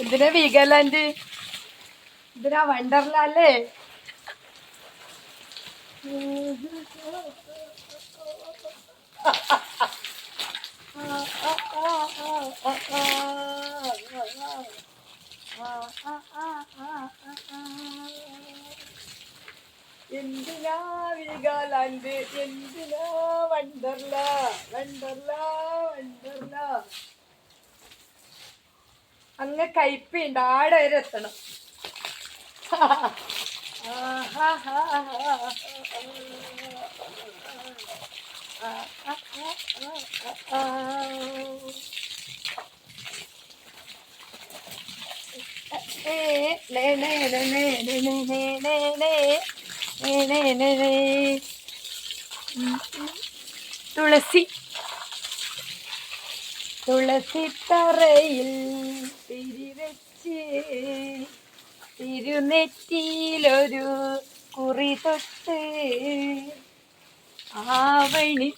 എന്തിനാ വീഗാലാൻഡ് എന്തിനാ വണ്ടർല അല്ലേ? എന്തിനാ വീഗാലാൻഡ് എന്തിനാ വണ്ടർല വണ്ടർല വണ്ടർല അങ്ങ് കയ്പിണ്ട് ആടെ വരെ എത്തണം. തുളസി. തുളസിത്തറയിൽ തിരിവെച്ച്. തിരുനെറ്റിയിലൊരു കുറി തൊട്ട് ആവണി.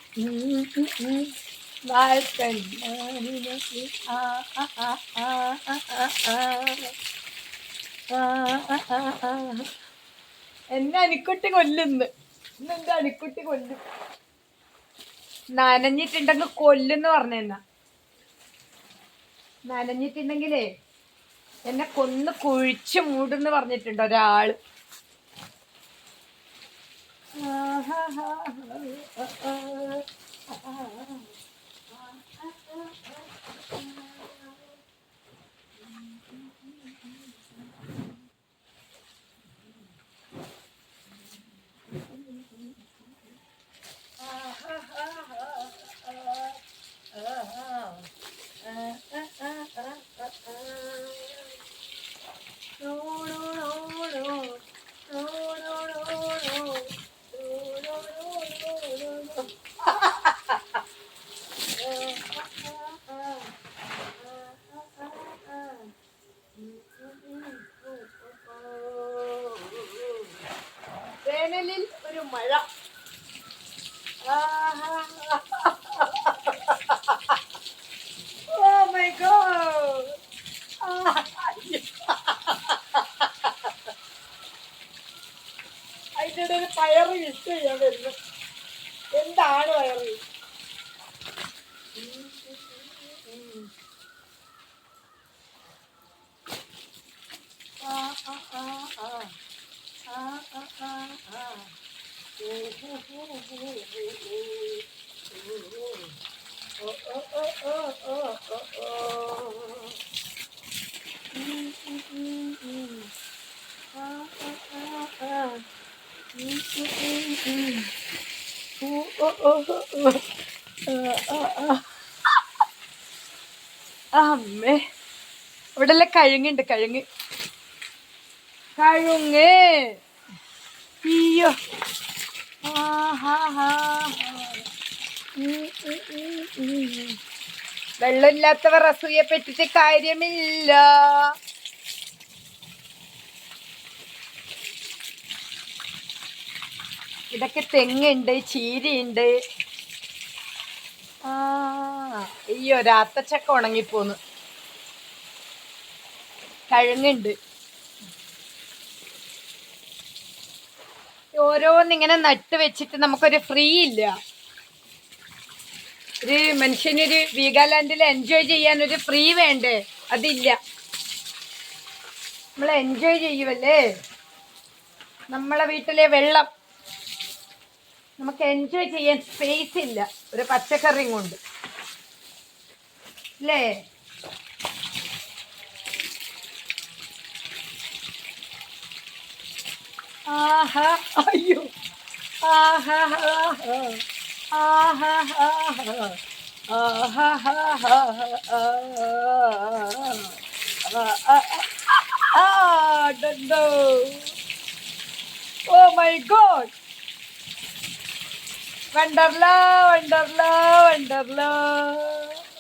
എന്നെ അനിക്കുട്ടി കൊല്ലുന്നു. ഇന്നെന്റെ അനിക്കുട്ടി കൊല്ലും. നനഞ്ഞിട്ടുണ്ടെങ്കിൽ കൊല്ലുന്ന് പറഞ്ഞെന്നാ. നനഞ്ഞിട്ടുണ്ടെങ്കിലേ എന്നെ കൊന്ന് കുഴിച്ച് മൂടുന്ന് പറഞ്ഞിട്ടുണ്ട് ഒരാൾ. വേനലിൽ പയർ വിറ്റ് ചെയ്യാൻ വരുന്നു എന്താണ് പയർ Oh, oh, oh, oh, oh. അമ്മേ. ഇവിടെ എല്ലാം കഴുങ്ങുണ്ട് കഴുങ്ങ്. കഴുങ്ങ്. അയ്യോ. വെള്ളമില്ലാത്തവർ അസൂയെ പറ്റിച്ച് കാര്യമില്ല. ഇതൊക്കെ തെങ്ങുണ്ട് ചീരയുണ്ട്. അയ്യോ രാത്തച്ചക്ക ഉണങ്ങിപ്പോന്ന്. കഴുങ്ങുണ്ട്. ഓരോന്നിങ്ങനെ നട്ട് വെച്ചിട്ട് നമുക്കൊരു ഫ്രീ ഇല്ല. ഒരു മനുഷ്യനൊരു വീഗാലാൻഡിൽ എൻജോയ് ചെയ്യാൻ ഒരു ഫ്രീ വേണ്ടേ? അതില്ല. നമ്മൾ എൻജോയ് ചെയ്യുമല്ലേ നമ്മളെ വീട്ടിലെ വെള്ളം നമുക്ക് എൻജോയ് ചെയ്യാൻ സ്പേസ് ഇല്ല ഒരു പച്ചക്കറിയും കൊണ്ട് അല്ലേ ആഹാ അയ്യോ ആഹാ ആഹാ ആഹാ ആഹാ ആഹാ my don't Wonderla Wonderla Wonderla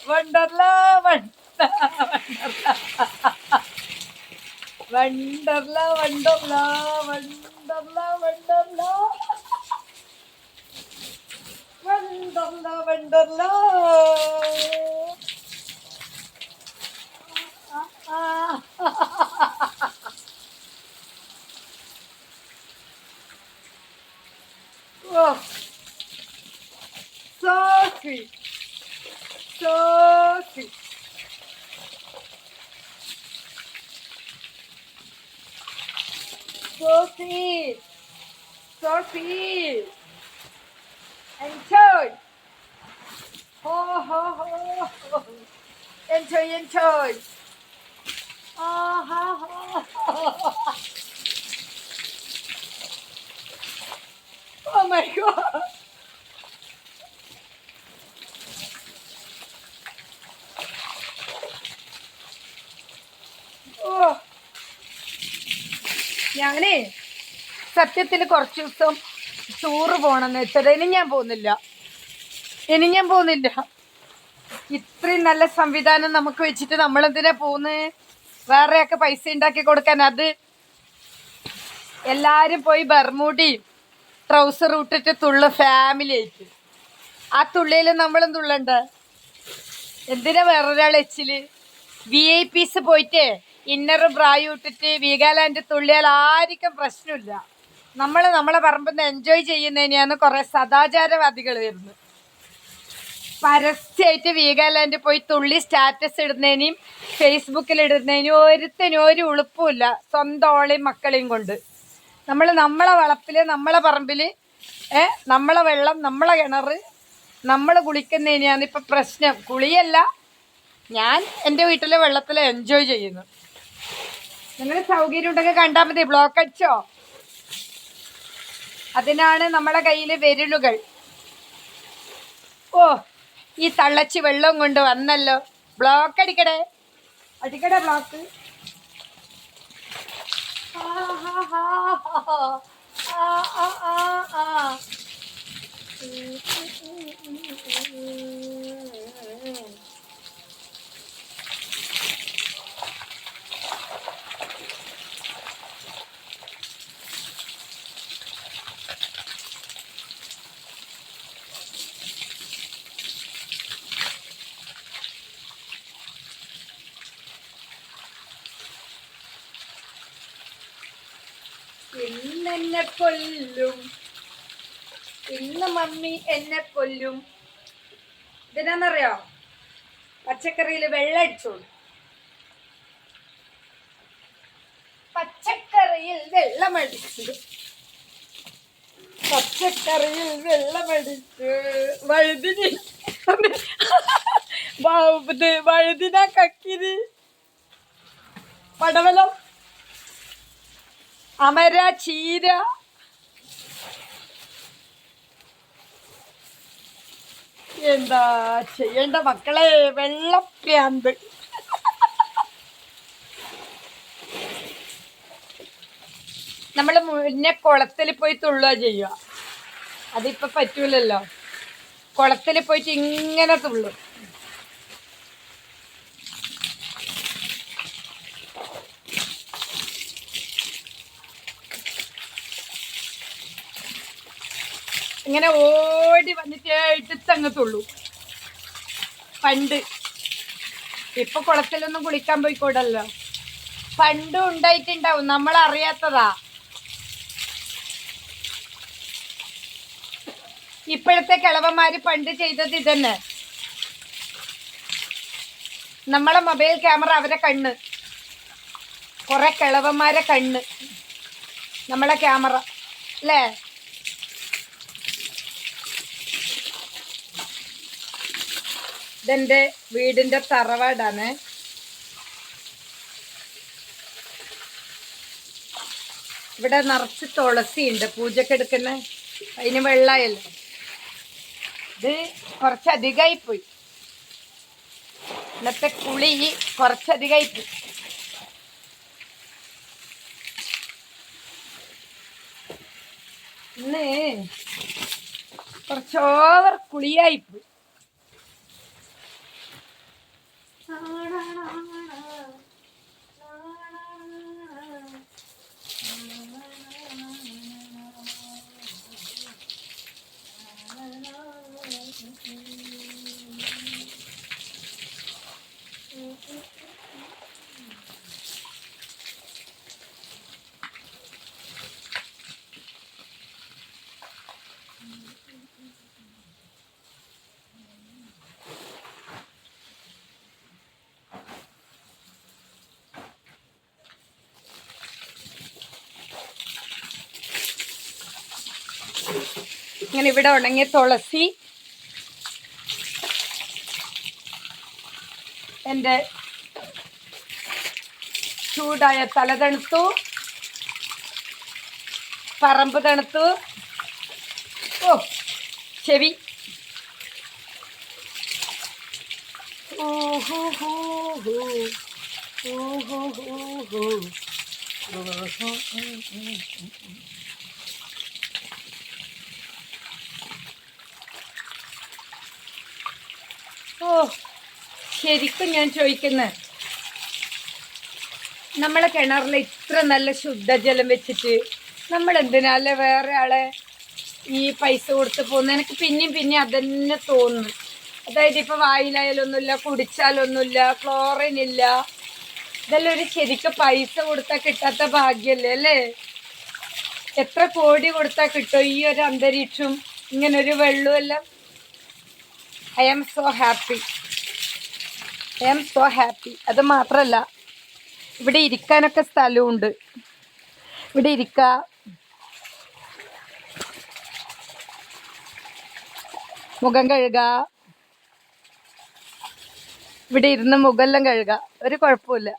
Wonderla Wonderla Wonderla Wonderla Wonderla Wonderla Wonderla Wonderla sweet. So sweet. So sweet. So sweet. Enjoy. Ho, ho, ho. Enjoy, enjoy. Oh, ho, ho. oh my God. ഞാനേ സത്യത്തിൽ കുറച്ച് ദിവസം tour പോകണമെന്ന് വെച്ചത്. ഇനി ഞാൻ പോകുന്നില്ല. ഇനി ഞാൻ പോകുന്നില്ല. ഇത്രയും നല്ല സംവിധാനം നമുക്ക് വെച്ചിട്ട് നമ്മൾ എന്തിനാ പോകുന്നത് വേറെയൊക്കെ പൈസ ഉണ്ടാക്കി കൊടുക്കാൻ. അത് എല്ലാരും പോയി ബർമൂടി ട്രൗസർ ഇട്ടിട്ട് തുള്ള ഫാമിലി ആയിട്ട്. ആ തുള്ളിയിൽ നമ്മളും തുള്ളണ്ട. എന്തിനാ വേറൊരാൾ എച്ചിൽ വി ഐ പിസ് പോയിട്ട്? ഇന്നറും ബ്രായും ഇട്ടിട്ട് വീഗാലാൻഡ് തുള്ളിയാൽ ആർക്കും പ്രശ്നമില്ല. നമ്മൾ നമ്മളെ പറമ്പിൽ എൻജോയ് ചെയ്യുന്നതിനെയാണ് കുറെ സദാചാരവാദികൾ വരുന്നത്. പരസ്യമായിട്ട് വീഗാലാൻഡ് പോയി തുള്ളി സ്റ്റാറ്റസ് ഇടുന്നതിനും ഫേസ്ബുക്കിൽ ഇടുന്നതിനും ഒരുത്തിനും ഒരു ഉളുപ്പുമില്ല സ്വന്തം ഓളെയും മക്കളെയും കൊണ്ട്. നമ്മൾ നമ്മളെ വളപ്പിൽ നമ്മളെ പറമ്പിൽ നമ്മളെ വെള്ളം നമ്മളെ കിണർ നമ്മൾ കുളിക്കുന്നതിനെയാണ് ഇപ്പം പ്രശ്നം. കുളിയല്ല ഞാൻ എന്റെ വീട്ടിലെ വെള്ളത്തിൽ എൻജോയ് ചെയ്യുന്നു നിങ്ങൾ സൗകര്യം ഉണ്ടെങ്കിൽ കണ്ടാൽ മതി. ബ്ലോക്ക് അടിച്ചോ? അതിനാണ് നമ്മളെ കയ്യിൽ വിരലുകൾ ഓ ഈ തള്ളച്ചി വെള്ളം കൊണ്ട് വന്നല്ലോ. ബ്ലോക്ക് അടിക്കടേ. അടിക്കടേ ബ്ലോക്ക് ഇന്നെന്നെ കൊല്ലും. ഇന്ന് മമ്മി എന്നെ കൊല്ലും. ഇതിനാന്നറിയോ പച്ചക്കറിയിൽ വെള്ളം അടിച്ചോളൂ. പച്ചക്കറിയിൽ വെള്ളമടിച്ചു പച്ചക്കറിയിൽ വെള്ളമടിച്ചു വഴുതിന് വഴുതിനാ കക്കിരി. പടവലം അമര ചീര. എന്താ ചെയ്യേണ്ട മക്കളെ വെള്ളപ്രാന്ത് നമ്മൾ മുന്നേ കുളത്തിൽ പോയി തുള്ളുക ചെയ്യുക. അതിപ്പോ പറ്റൂലല്ലോ. കുളത്തിൽ പോയിട്ട് ഇങ്ങനെ തുള്ളും. ഇങ്ങനെ ഓടി വന്നിട്ട് എടുത്തങ്ങ് പണ്ട്. ഇപ്പൊ കുളത്തിലൊന്നും കുളിക്കാൻ പോയിക്കോടല്ലോ. പണ്ടും ഉണ്ടായിട്ടുണ്ടാവും. നമ്മൾ അറിയാത്തതാ ഇപ്പോഴത്തെ കിളവന്മാര് പണ്ട് ചെയ്തത് ഇതന്നെ. നമ്മളെ മൊബൈൽ ക്യാമറ അവരെ കണ്ണ്. കുറെ കിളവന്മാരെ കണ്ണ്. നമ്മളെ ക്യാമറ. അല്ലേ? ഇതെന്റെ വീടിന്റെ തറവാടാണ്. ഇവിടെ നിറച്ച് തുളസി ഉണ്ട്. പൂജക്ക് എടുക്കുന്ന അതിന് വെള്ളമായല്ലോ ഇത് കുറച്ചധികമായി പോയി. ഇന്നത്തെ കുളി കുറച്ചധികമായി പോയി. ഇന്ന് കുറച്ചോവർ കുളിയായി ഇങ്ങനെ ഇവിടെ ഉണങ്ങിയ തുളസി എന്റെ ചൂടായ തല തണുത്തു പറമ്പ് തണുത്തു. ഓ ചെവി. ഓ ഹോ ഹോ ഹോ ഓ ശരിക്കും ഞാൻ ചോദിക്കുന്നത് നമ്മളെ കിണറിൽ ഇത്ര നല്ല ശുദ്ധജലം വെച്ചിട്ട് നമ്മൾ എന്തിനാലേ വേറെ ആളെ ഈ പൈസ കൊടുത്ത് പോകുന്നത് എനിക്ക് പിന്നെയും പിന്നെയും അതന്നെ തോന്നുന്നു. അതായത് ഇപ്പോൾ വായിലായാലൊന്നുമില്ല കുടിച്ചാലൊന്നുമില്ല ക്ലോറിൻ ഇല്ല ഇതെല്ലാം ഒരു ശരിക്കും പൈസ കൊടുത്താൽ കിട്ടാത്ത ഭാഗ്യമല്ലേ അല്ലേ? എത്ര കോടി കൊടുത്താൽ കിട്ടും ഈ ഒരു അന്തരീക്ഷം? ഇങ്ങനൊരു വെള്ളമെല്ലാം I am so happy I am so happy അത് മാത്രമല്ല ഇവിടെ ഇരിക്കാനൊക്കെ സ്ഥലമുണ്ട് ഇവിടെ ഇരിക്ക. മുഖം കഴുക. ഇവിടെ ഇരുന്ന് മുഖെല്ലാം കഴുക. ഒരു കുഴപ്പമില്ല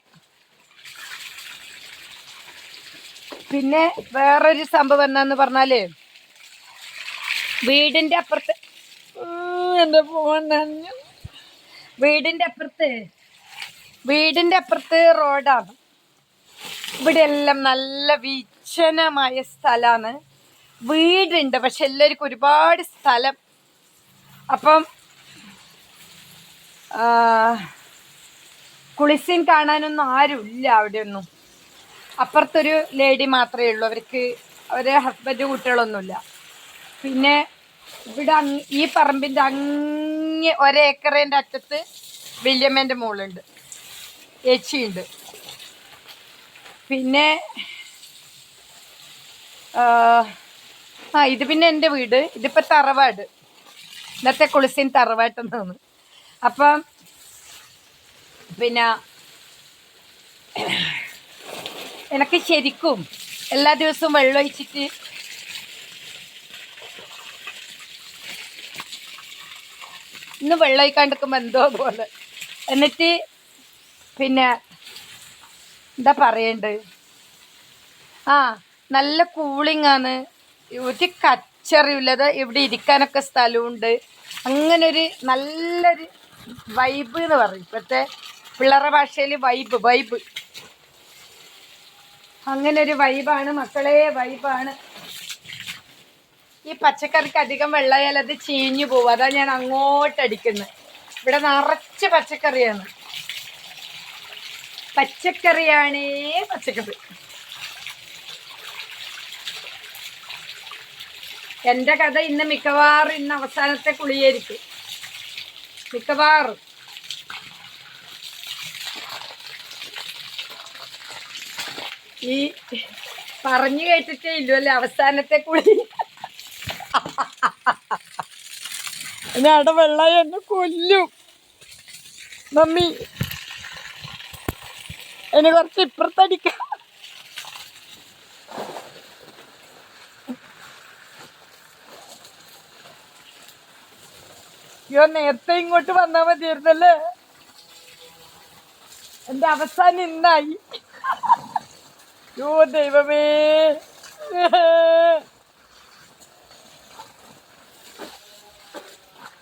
പിന്നെ വേറൊരു സംഭവം എന്നാന്ന് പറഞ്ഞാലേ വീടിന്റെ അപ്പുറത്ത് എന്റെ ഫോൺ നനഞ്ഞു. വീടിന്റെ അപ്പുറത്ത് വീടിന്റെ അപ്പുറത്ത് റോഡാണ്. ഇവിടെ എല്ലാം നല്ല വിജനമായ സ്ഥലമാണ്. വീടുണ്ട് പക്ഷെ എല്ലാവർക്കും ഒരുപാട് സ്ഥലം. അപ്പം കുളിസീൻ കാണാനൊന്നും ആരുമില്ല അവിടെയൊന്നും. അപ്പുറത്തൊരു ലേഡി മാത്രമേ ഉള്ളൂ. അവർക്ക് അവരെ ഹസ്ബൻഡ് കുട്ടികളൊന്നുമില്ല. പിന്നെ ഇവിടെ ഈ പറമ്പിന്റെ അങ്ങ് ഒരേക്കറേന്റെ അറ്റത്ത് വല്യമ്മേന്റെ മോളുണ്ട്. ഏച്ചിയുണ്ട്. പിന്നെ ആ, ഇത് പിന്നെ എന്റെ വീട്. ഇതിപ്പോ തറവാട്. ഇന്നത്തെ കുളിസിൻ തറവാട്ടെന്നാണ്. അപ്പം പിന്നെ എനിക്ക് ശരിക്കും എല്ലാ ദിവസവും വെള്ളം ഒഴിച്ചിട്ട് ഇന്ന് വെള്ളം ഒഴിക്കാണ്ടിരിക്കുമ്പോൾ എന്തോ പോലെ. എന്നിട്ട് പിന്നെ എന്താ പറയണ്ട്? ആ നല്ല കൂളിംഗ് ആണ്. ഒരു കച്ചറിയുള്ളത് ഇവിടെ ഇരിക്കാനൊക്കെ സ്ഥലമുണ്ട്. അങ്ങനൊരു നല്ലൊരു വൈബ് എന്ന് പറയും. ഇപ്പോഴത്തെ പിള്ളേരുടെ ഭാഷയിൽ വൈബ് വൈബ് അങ്ങനൊരു വൈബാണ് മക്കളെ വൈബാണ് ഈ പച്ചക്കറിക്ക് അധികം വെള്ളമായാൽ അത് ചീഞ്ഞു പോകും അതാ ഞാൻ അങ്ങോട്ട് അടിക്കുന്നത് ഇവിടെ നിറച്ച് പച്ചക്കറിയാണ്. പച്ചക്കറിയാണേ പച്ചക്കറി. എന്റെ കഥ ഇന്ന് മിക്കവാറും ഇന്ന് അവസാനത്തെ കുളിയായിരിക്കും. മിക്കവാറും. ഈ പറഞ്ഞു കേട്ടിട്ടേ ഇല്ലല്ലേ അവസാനത്തെ കുളി. ഇനി അവിടെ വെള്ളം എന്നെ കൊല്ലും. മമ്മി. എന്നെ കുറച്ച് ഇപ്പുറത്തടിക്കാം നേരത്തെ ഇങ്ങോട്ട് വന്നാ മതിയായിരുന്നല്ലേ? എന്റെ അവസാനം ഇന്നായി. അയ്യോ ദൈവമേ.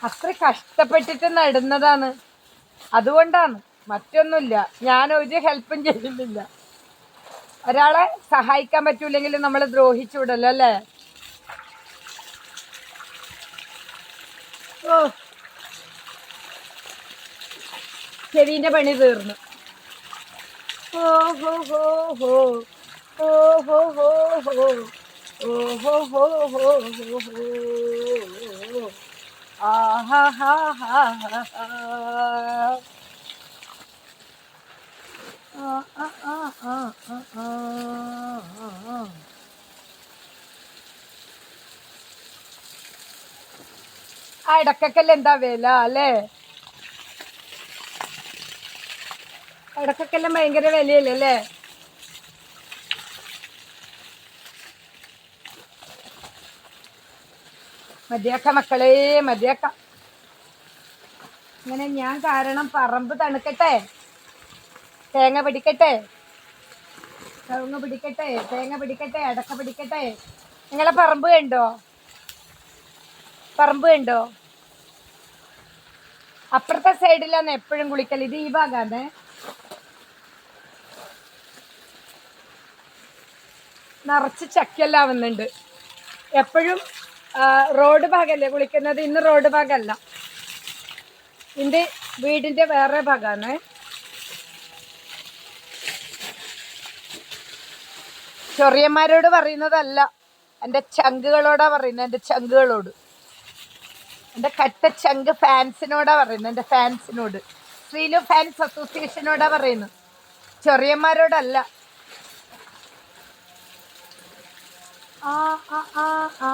അത്ര കഷ്ടപ്പെട്ടിട്ട് നടുന്നതാണ്. അതുകൊണ്ടാണ്. മറ്റൊന്നുമില്ല. ഞാൻ ഒരു ഹെൽപ്പും ചെയ്യുന്നില്ല ഒരാളെ സഹായിക്കാൻ പറ്റൂലെങ്കിൽ നമ്മൾ ദ്രോഹിച്ചു വിടല്ലോ അല്ലേ? ഓ. ചെവിന്റെ പണി തീർന്നു. ഓ ഹോ ഹോ ഹോ. ഓ ഹോ ഹോ ഹോ. ഹോ ഹാ ഹാ ഹാ ഹാ. ആ ഇടക്കൊക്കെല്ലാം എന്താ വില അല്ലേ ഇടക്കൊക്കെല്ലാം ഭയങ്കര വിലയല്ലേ അല്ലേ മതിയാക്ക മക്കളെ മതിയാക്ക. അങ്ങനെ ഞാൻ കാരണം പറമ്പ് തണുക്കട്ടെ തേങ്ങ പിടിക്കട്ടെ തേങ്ങ പിടിക്കട്ടെ തേങ്ങ പിടിക്കട്ടെ അടക്ക പിടിക്കട്ടെ. നിങ്ങളെ പറമ്പ് കണ്ടോ? പറമ്പ് കണ്ടോ? അപ്പുറത്തെ സൈഡിലാണ് എപ്പോഴും കുളിക്കൽ ഇത് ഈ ഭാഗമാണ് നിറച്ച് ചക്കിയെല്ലാം വന്നിട്ടുണ്ട് എപ്പോഴും റോഡ് ഭാഗമല്ലേ കുളിക്കുന്നത്? ഇന്ന് റോഡ് ഭാഗമല്ല ഇന്റെ വീടിന്റെ വേറെ ഭാഗമാണ് ചൊറിയന്മാരോട് പറയുന്നതല്ല. എന്റെ ചങ്കുകളോടാ പറയുന്നത്. എന്റെ ചങ്കുകളോട്. എന്റെ കട്ട ചങ്ക് ഫാൻസിനോടാ പറയുന്നത്. എന്റെ ഫാൻസിനോട്. ശ്രീലു ഫാൻസ് അസോസിയേഷനോടാ പറയുന്നത്. ചെറിയന്മാരോടല്ല. ആ ആ ആ ആ.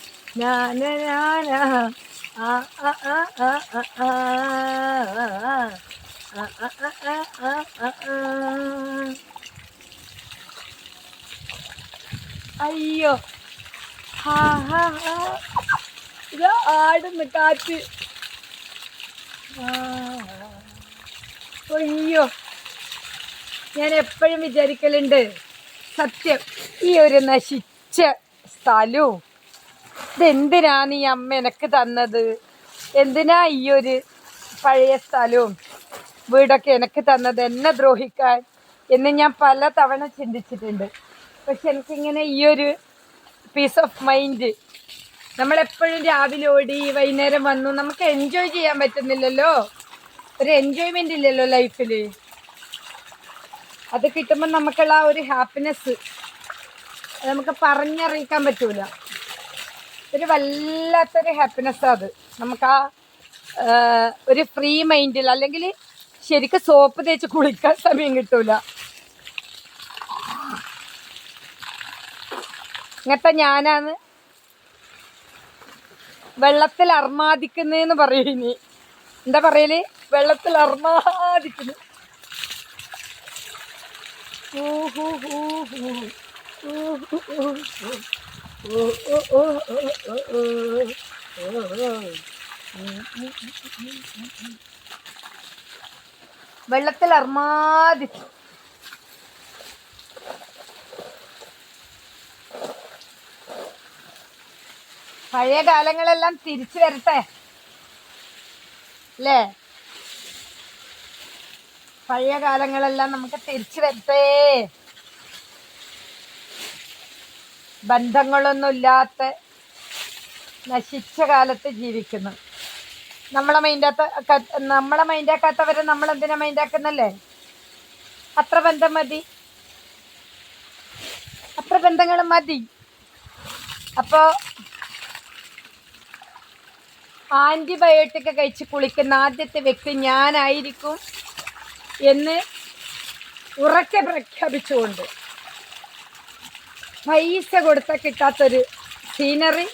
ഹാ ഇത് ആടുന്ന് കാറ്റ്. അയ്യോ. ഞാൻ എപ്പോഴും വിചാരിക്കലുണ്ട്. സത്യം. ഈ ഒരു നശിച്ച സ്ഥലവും ഇതെന്തിനാണ് ഈ അമ്മ എനക്ക് തന്നത്? എന്തിനാ ഈ ഒരു പഴയ സ്ഥലവും വീടൊക്കെ എനക്ക് തന്നത്? എന്നെ ദ്രോഹിക്കാൻ എന്ന് ഞാൻ പല തവണ ചിന്തിച്ചിട്ടുണ്ട്. പക്ഷെ എനിക്കിങ്ങനെ ഈ ഒരു പീസ് ഓഫ് മൈൻഡ് നമ്മളെപ്പോഴും രാവിലെ ഓടി വൈകുന്നേരം വന്നു നമുക്ക് എൻജോയ് ചെയ്യാൻ പറ്റുന്നില്ലല്ലോ. ഒരു എൻജോയ്മെന്റ് ഇല്ലല്ലോ ലൈഫിൽ അത് കിട്ടുമ്പോൾ നമുക്കുള്ള ആ ഒരു ഹാപ്പിനെസ് നമുക്ക് പറഞ്ഞറിയിക്കാൻ പറ്റൂല. ഒരു വല്ലാത്തൊരു ഹാപ്പിനെസ് അത്. നമുക്ക് ആ ഒരു ഫ്രീ മൈൻഡിൽ അല്ലെങ്കിൽ ശരിക്കും സോപ്പ് തേച്ച് കുളിക്കാൻ സമയം കിട്ടൂല. ഇങ്ങനത്തെ ഞാനാണ്. വെള്ളത്തിൽ അർമാദിക്കുന്നതെന്ന് പറയും എന്താ പറയൽ? വെള്ളത്തിൽ അർമാദിക്കുന്നു. ഊ ഹൂ. വെള്ളത്തിൽ അർമാതി പഴയ കാലങ്ങളെല്ലാം തിരിച്ചു വരട്ടെ. അല്ലേ? പഴയ കാലങ്ങളെല്ലാം നമുക്ക് തിരിച്ചു വരട്ടെ. ബന്ധങ്ങളൊന്നുമില്ലാത്ത നശിച്ച കാലത്ത് ജീവിക്കുന്നു. നമ്മളെ മൈൻഡാത്ത നമ്മളെ മൈൻഡാക്കാത്തവരെ നമ്മൾ എന്തിനാ മൈൻഡാക്കുന്നല്ലേ അത്ര ബന്ധം മതി. അത്ര ബന്ധങ്ങൾ മതി. അപ്പോ ആന്റിബയോട്ടിക് കഴിച്ച് കുളിക്കുന്ന ആദ്യത്തെ വ്യക്തി ഞാനായിരിക്കും എന്ന് ഉറക്കെ പ്രഖ്യാപിച്ചുകൊണ്ട് പൈസ കൊടുത്താൽ കിട്ടാത്തൊരു സീനറി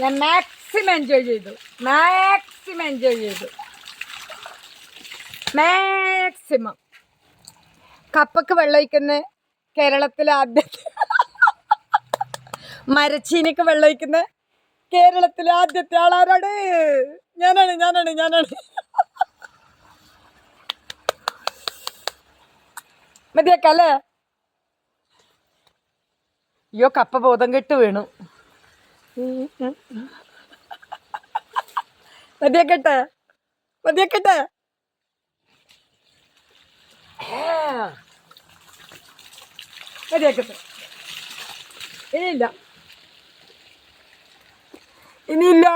ഞാൻ മാക്സിമം എൻജോയ് ചെയ്തു. മാക്സിമം എൻജോയ് ചെയ്തു. മാക്സിമം കപ്പക്ക് വെള്ളമൊഴിക്കുന്ന കേരളത്തിലെ ആദ്യത്തെ മരച്ചീനിക്ക് വെള്ളമൊഴിക്കുന്ന കേരളത്തിലെ ആദ്യത്തെ ആളാരാണ്? ഞാനാണ് ഞാനാണ് ഞാനാണ്. മതിയാക്കല്ലേ അയ്യോ കപ്പ ബോധം കെട്ട് വീണു. മതിയാക്കട്ടെ മതിയാക്കട്ടെ മതിയാക്കട്ടെ ഇനിയില്ല. ഇനിയില്ല.